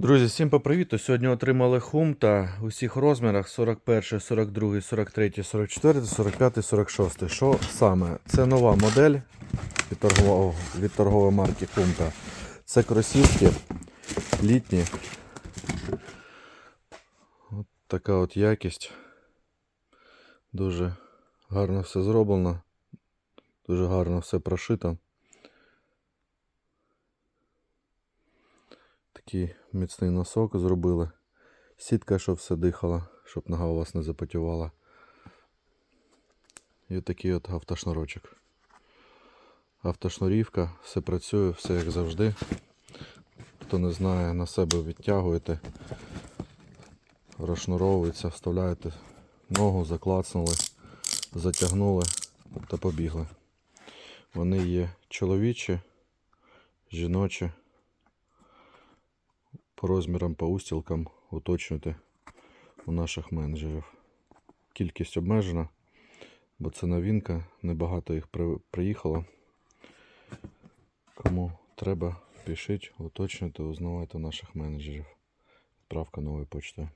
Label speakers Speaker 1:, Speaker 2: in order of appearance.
Speaker 1: Друзі, всім привіт! Сьогодні отримали хумта у всіх розмірах 41, 42, 43, 44, 45, 46. Що саме? Це нова модель від торгового, від торгової марки Хумта. Це кросівки літні. От така от якість. Дуже гарно все зроблено. Дуже гарно все прошито. Такий міцний носок зробили. Сітка, щоб все дихала, щоб нога у вас не запотівала. І такий от автошнурочок. Автошнурівка, все працює, все як завжди. Хто не знає, на себе відтягуєте, розшнуровується, вставляєте ногу, заклацнули, затягнули та побігли. Вони є чоловічі, жіночі по розмірам, по устілкам уточнюйте у наших менеджерів. Кількість обмежена, бо це новинка, небагато їх приїхало. Кому треба, пишіть, уточнюйте, узнавайте у наших менеджерів. Відправка нової почтою.